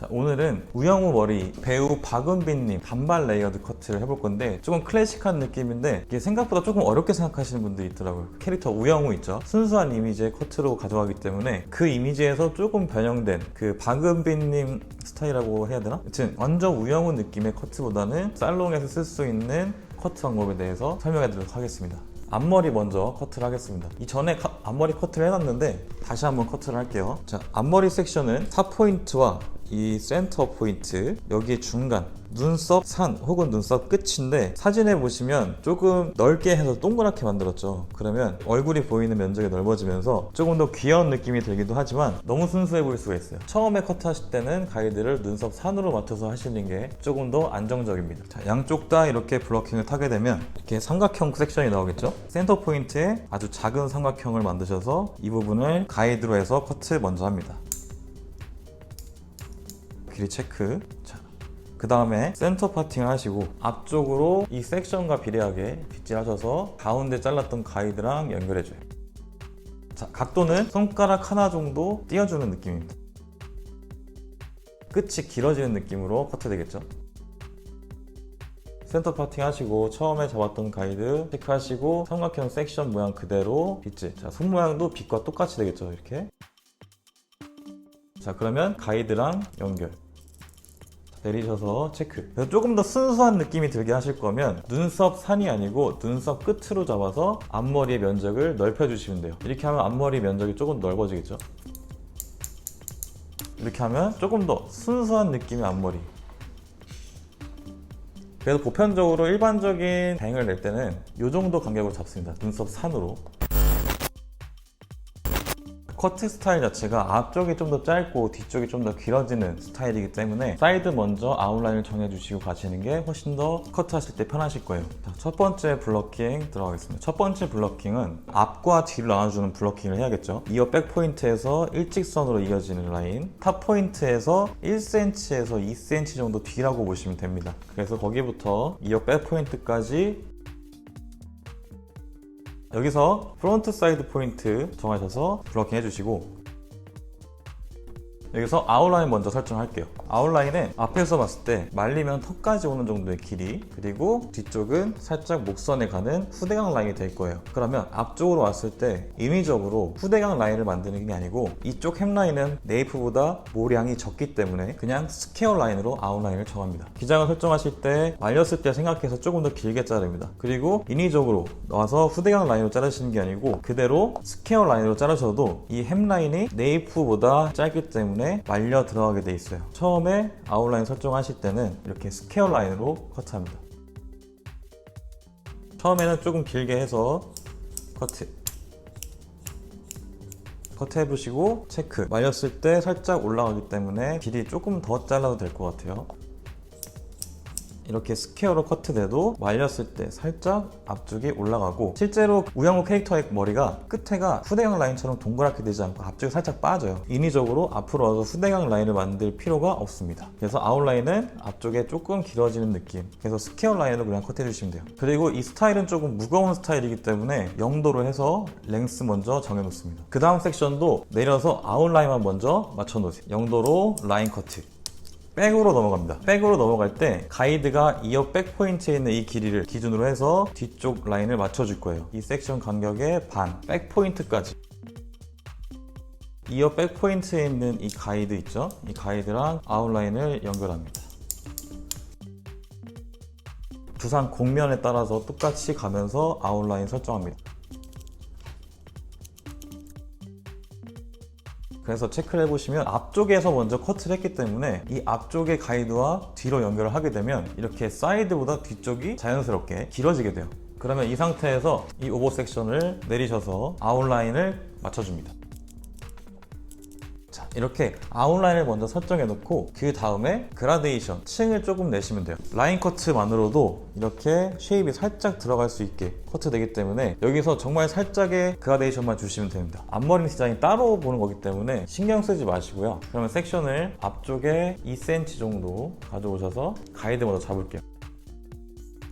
자, 오늘은 우영우 머리 배우 박은빈님 단발 레이어드 커트를 해볼 건데 조금 클래식한 느낌인데 이게 생각보다 조금 어렵게 생각하시는 분들이 있더라고요. 캐릭터 우영우 있죠. 순수한 이미지의 커트로 가져가기 때문에 그 이미지에서 조금 변형된 그 박은빈님 스타일이라고 해야 되나? 여튼 완전 우영우 느낌의 커트보다는 살롱에서 쓸 수 있는 커트 방법에 대해서 설명해 드리도록 하겠습니다. 앞머리 먼저 커트를 하겠습니다. 이 전에 카- 앞머리 커트를 해놨는데 다시 한번 커트를 할게요. 자, 앞머리 섹션은 4포인트와 이 센터 포인트 여기 중간 눈썹 산 혹은 눈썹 끝인데 사진에 보시면 조금 넓게 해서 동그랗게 만들었죠. 그러면 얼굴이 보이는 면적이 넓어지면서 조금 더 귀여운 느낌이 들기도 하지만 너무 순수해 보일 수가 있어요. 처음에 커트하실 때는 가이드를 눈썹 산으로 맞춰서 하시는 게 조금 더 안정적입니다. 자, 양쪽 다 이렇게 블러킹을 타게 되면 이렇게 삼각형 섹션이 나오겠죠? 센터 포인트에 아주 작은 삼각형을 만드셔서 이 부분을 가이드로 해서 커트 먼저 합니다 길이 체크. 자, 그 다음에 센터 파팅을 하시고 앞쪽으로 이 섹션과 비례하게 빗질하셔서 가운데 잘랐던 가이드랑 연결해줘요. 자, 각도는 손가락 하나 정도 띄워주는 느낌입니다. 끝이 길어지는 느낌으로 커트 되겠죠? 센터 파팅 하시고 처음에 잡았던 가이드 체크하시고 삼각형 섹션 모양 그대로 빗질 자, 손 모양도 빛과 똑같이 되겠죠 이렇게 자 그러면 가이드랑 연결 내리셔서 체크. 그래서 조금 더 순수한 느낌이 들게 하실 거면 눈썹 산이 아니고 눈썹 끝으로 잡아서 앞머리의 면적을 넓혀주시면 돼요. 이렇게 하면 앞머리 면적이 조금 넓어지겠죠? 이렇게 하면 조금 더 순수한 느낌의 앞머리. 그래서 보편적으로 일반적인 뱅을 낼 때는 이 정도 간격으로 잡습니다. 눈썹 산으로 커트 스타일 자체가 앞쪽이 좀 더 짧고 뒤쪽이 좀 더 길어지는 스타일이기 때문에 사이드 먼저 아웃라인을 정해주시고 가시는 게 훨씬 더 커트하실 때 편하실 거예요. 자, 첫 번째 블러킹 들어가겠습니다. 첫 번째 블러킹은 앞과 뒤를 나눠주는 블러킹을 해야겠죠. 이어 백 포인트에서 일직선으로 이어지는 라인, 탑 포인트에서 1cm에서 2cm 정도 뒤라고 보시면 됩니다. 그래서 거기부터 이어 백 포인트까지 여기서 프론트 사이드 포인트 정하셔서 블러킹 해주시고 여기서 아웃라인 먼저 설정할게요. 아웃라인은 앞에서 봤을 때 말리면 턱까지 오는 정도의 길이 그리고 뒤쪽은 살짝 목선에 가는 후대강 라인이 될 거예요. 그러면 앞쪽으로 왔을 때 임의적으로 후대강 라인을 만드는 게 아니고 이쪽 햄 라인은 네이프보다 모량이 적기 때문에 그냥 스퀘어 라인으로 아웃라인을 정합니다. 기장을 설정하실 때 말렸을 때 생각해서 조금 더 길게 자릅니다. 그리고 인위적으로 나와서 후대강 라인으로 자르시는 게 아니고 그대로 스퀘어 라인으로 자르셔도 이 햄 라인이 네이프보다 짧기 때문에 말려 들어가게 돼 있어요. 처음에 아웃라인 설정하실 때는 이렇게 스퀘어 라인으로 커트합니다. 처음에는 조금 길게 해서 커트 커트 해보시고 체크. 말렸을 때 살짝 올라가기 때문에 길이 조금 더 잘라도 될 것 같아요 이렇게 스퀘어로 커트돼도 말렸을 때 살짝 앞쪽이 올라가고 실제로 우영우 캐릭터의 머리가 끝에가 후대강 라인처럼 동그랗게 되지 않고 앞쪽이 살짝 빠져요. 인위적으로 앞으로 와서 후대강 라인을 만들 필요가 없습니다. 그래서 아웃라인은 앞쪽에 조금 길어지는 느낌. 그래서 스퀘어 라인으로 그냥 커트해 주시면 돼요. 그리고 이 스타일은 조금 무거운 스타일이기 때문에 0도로 해서 랭스 먼저 정해 놓습니다. 그 다음 섹션도 내려서 아웃라인만 먼저 맞춰 놓으세요. 0도로 라인 커트 백으로 넘어갑니다. 백으로 넘어갈 때 가이드가 이어 백 포인트에 있는 이 길이를 기준으로 해서 뒤쪽 라인을 맞춰줄 거예요. 이 섹션 간격의 반, 백 포인트까지. 이어 백 포인트에 있는 이 가이드 있죠? 이 가이드랑 아웃라인을 연결합니다. 두상 곡면에 따라서 똑같이 가면서 아웃라인 설정합니다. 그래서 체크를 해보시면 앞쪽에서 먼저 커트를 했기 때문에 이 앞쪽의 가이드와 뒤로 연결을 하게 되면 이렇게 사이드보다 뒤쪽이 자연스럽게 길어지게 돼요. 그러면 이 상태에서 이 오버 섹션을 내리셔서 아웃라인을 맞춰줍니다. 자, 이렇게 아웃라인을 먼저 설정해 놓고 그 다음에 그라데이션, 층을 조금 내시면 돼요. 라인 커트만으로도 이렇게 쉐입이 살짝 들어갈 수 있게 커트되기 때문에 여기서 정말 살짝의 그라데이션만 주시면 됩니다. 앞머리 디자인 따로 보는 거기 때문에 신경 쓰지 마시고요. 그러면 섹션을 앞쪽에 2cm 정도 가져오셔서 가이드 먼저 잡을게요.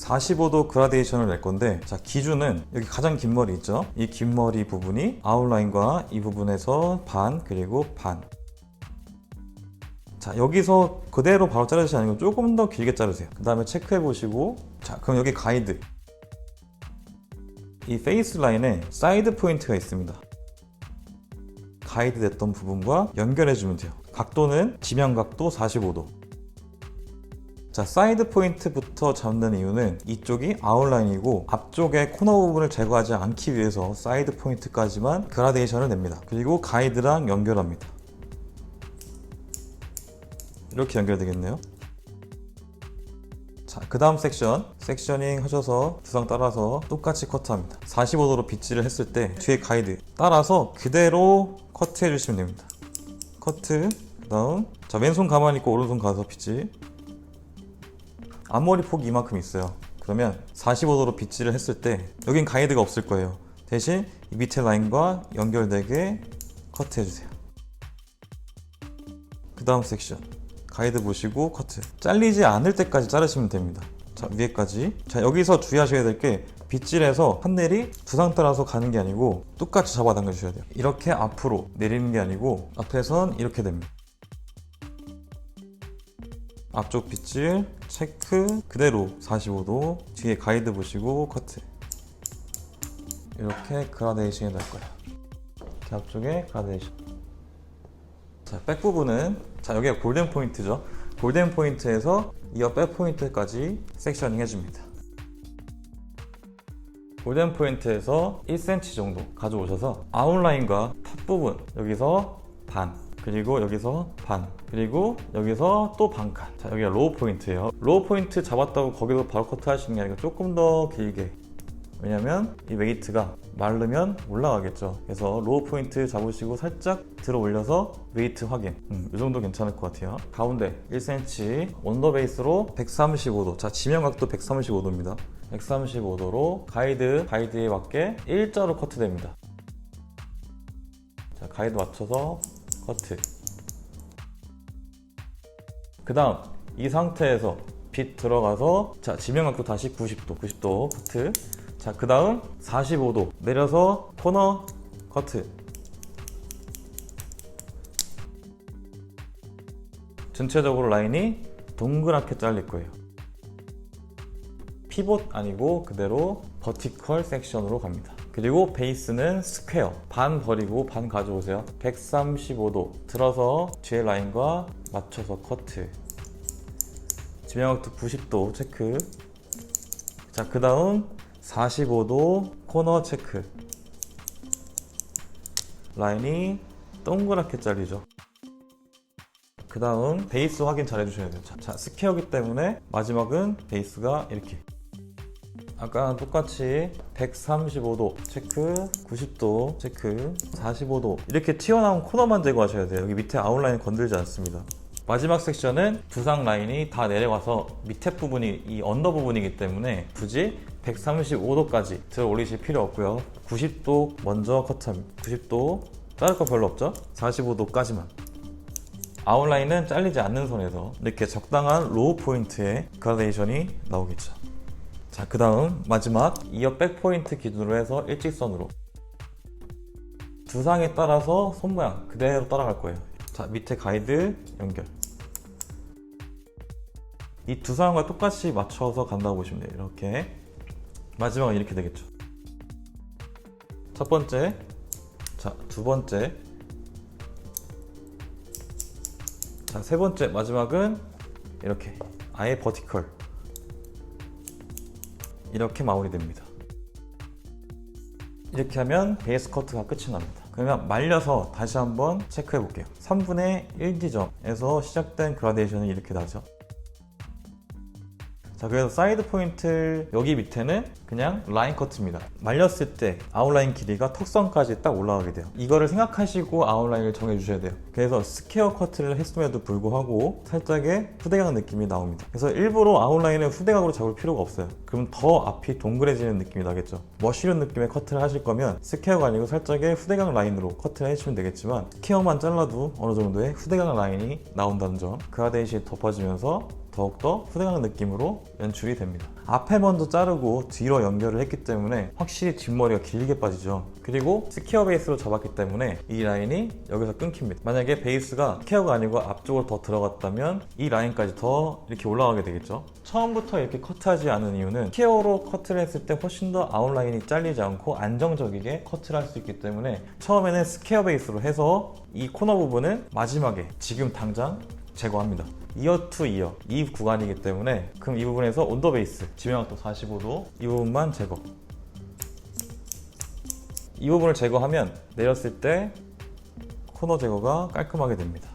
45도 그라데이션을 낼 건데 자 기준은 여기 가장 긴 머리 있죠? 이 긴 머리 부분이 아웃라인과 이 부분에서 반 그리고 반. 자 여기서 그대로 바로 자르시지 않고 조금 더 길게 자르세요. 그 다음에 체크해 보시고 자 그럼 여기 가이드. 이 페이스 라인에 사이드 포인트가 있습니다. 가이드 됐던 부분과 연결해 주면 돼요. 각도는 지면 각도 45도 자 사이드 포인트부터 잡는 이유는 이쪽이 아웃라인이고 앞쪽에 코너 부분을 제거하지 않기 위해서 사이드 포인트까지만 그라데이션을 냅니다. 그리고 가이드랑 연결합니다. 이렇게 연결되겠네요. 자, 그 다음 섹션. 섹셔닝 하셔서 두상 따라서 똑같이 커트합니다. 45도로 빗질을 했을 때 뒤에 가이드 따라서 그대로 커트해 주시면 됩니다. 커트 그 다음. 자 왼손 가만히 있고 오른손 가서 빗질 앞머리 폭이 이만큼 있어요. 그러면 45도로 빗질을 했을 때 여긴 가이드가 없을 거예요. 대신 이 밑에 라인과 연결되게 커트해 주세요. 그 다음 섹션. 가이드 보시고 커트. 잘리지 않을 때까지 자르시면 됩니다. 자 위에까지. 자 여기서 주의하셔야 될 게 빗질에서 판넬이 두상 따라서 가는 게 아니고 똑같이 잡아 당겨 주셔야 돼요. 이렇게 앞으로 내리는 게 아니고 앞에선 이렇게 됩니다 앞쪽 빗질 체크 그대로 45도 뒤에 가이드 보시고 커트 이렇게 그라데이션이 날 거예요 이렇게 앞쪽에 그라데이션 자, 백 부분은 자 여기가 골든 포인트죠. 골든 포인트에서 이어 백 포인트까지 섹셔닝 해줍니다. 골든 포인트에서 1cm 정도 가져오셔서 아웃라인과 탑 부분 여기서 반 그리고 여기서 반 그리고 여기서 또 반칸 자 여기가 로우 포인트예요 로우 포인트 잡았다고 거기서 바로 커트 하시는 게 아니고 조금 더 길게 왜냐면 이 웨이트가 마르면 올라가겠죠. 그래서 로우 포인트 잡으시고 살짝 들어 올려서 웨이트 확인. 음, 이 정도 괜찮을 것 같아요. 가운데 1cm 원더 베이스로 135도. 자, 지면 각도 135도입니다. 135도로 가이드, 가이드에 맞게 일자로 커트됩니다. 자, 가이드 맞춰서 커트. 그 다음, 이 상태에서 빛 들어가서 자, 지면 각도 다시 90도, 90도 커트. 자, 그 다음 45도 내려서 코너 커트. 전체적으로 라인이 동그랗게 잘릴 거예요. 피봇 아니고 그대로 버티컬 섹션으로 갑니다. 그리고 베이스는 스퀘어. 반 버리고 반 가져오세요. 135도 들어서 뒤에 라인과 맞춰서 커트. 지명각도 90도 체크. 자, 그 다음 45도 코너 체크 라인이 동그랗게 잘리죠 그 다음 베이스 확인 잘 해주셔야 돼요 자, 자 스퀘어기 때문에 마지막은 베이스가 이렇게 아까랑 똑같이 135도 체크 90도 체크 45도 이렇게 튀어나온 코너만 제거하셔야 돼요. 여기 밑에 아웃라인 건들지 않습니다. 마지막 섹션은 두상 라인이 다 내려가서 밑에 부분이 이 언더 부분이기 때문에 굳이 135도까지 들어 올리실 필요 없고요. 90도 먼저 커트합니다 90도 자를 거 별로 없죠? 45도까지만. 아웃라인은 잘리지 않는 선에서 이렇게 적당한 로우 포인트의 그라데이션이 나오겠죠 자 그 다음 마지막 이어 백 포인트 기준으로 해서 일직선으로. 두상에 따라서 손 모양 그대로 따라갈 거예요. 자 밑에 가이드 연결. 이 두 상황과 똑같이 맞춰서 간다고 보시면 돼요. 이렇게. 마지막은 이렇게 되겠죠. 첫 번째. 자 두 번째. 자 세 번째 마지막은 이렇게. 아예 버티컬 이렇게 마무리됩니다. 이렇게 하면 베이스 커트가 끝이 납니다. 그러면 말려서 다시 한번 체크해 볼게요. 3분의 1 지점에서 시작된 그라데이션이 이렇게 나죠 자 그래서 사이드 포인트 여기 밑에는 그냥 라인 커트입니다. 말렸을 때 아웃라인 길이가 턱선까지 딱 올라가게 돼요. 이거를 생각하시고 아웃라인을 정해 주셔야 돼요. 그래서 스퀘어 커트를 했음에도 불구하고 살짝의 후대각 느낌이 나옵니다. 그래서 일부러 아웃라인을 후대각으로 잡을 필요가 없어요. 그럼 더 앞이 동그래지는 느낌이 나겠죠. 머쉬런 느낌의 커트를 하실 거면 스퀘어가 아니고 살짝의 후대각 라인으로 커트를 해주시면 되겠지만 스퀘어만 잘라도 어느 정도의 후대각 라인이 나온다는 점 그라데이션이 덮어지면서 더욱더 후대강 느낌으로 연출이 됩니다. 앞에 먼저 자르고 뒤로 연결을 했기 때문에 확실히 뒷머리가 길게 빠지죠. 그리고 스퀘어 베이스로 잡았기 때문에 이 라인이 여기서 끊깁니다. 만약에 베이스가 스퀘어가 아니고 앞쪽으로 더 들어갔다면 이 라인까지 더 이렇게 올라가게 되겠죠. 처음부터 이렇게 커트하지 않은 이유는 스퀘어로 커트를 했을 때 훨씬 더 아웃라인이 잘리지 않고 안정적이게 커트를 할 수 있기 때문에 처음에는 스퀘어 베이스로 해서 이 코너 부분은 마지막에 지금 당장 제거합니다. 이어 투 이어 이 구간이기 때문에 그럼 이 부분에서 온더 베이스 지명각도 45도. 이 부분만 제거. 이 부분을 제거하면 내렸을 때 코너 제거가 깔끔하게 됩니다.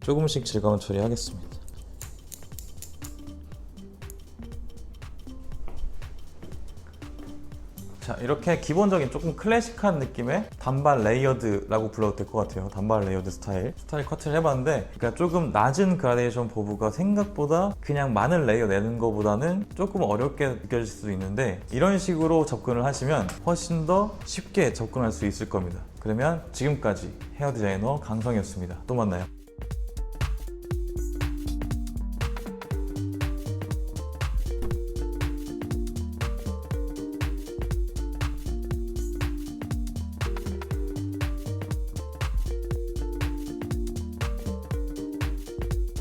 조금씩 질감 처리하겠습니다 자 이렇게 기본적인 조금 클래식한 느낌의 단발 레이어드라고 불러도 될 것 같아요. 단발 레이어드 스타일. 스타일 커트를 해봤는데 그러니까 조금 낮은 그라데이션 보부가 생각보다 그냥 많은 레이어 내는 것보다는 조금 어렵게 느껴질 수도 있는데 이런 식으로 접근을 하시면 훨씬 더 쉽게 접근할 수 있을 겁니다. 그러면 지금까지 헤어 디자이너 강성이었습니다. 또 만나요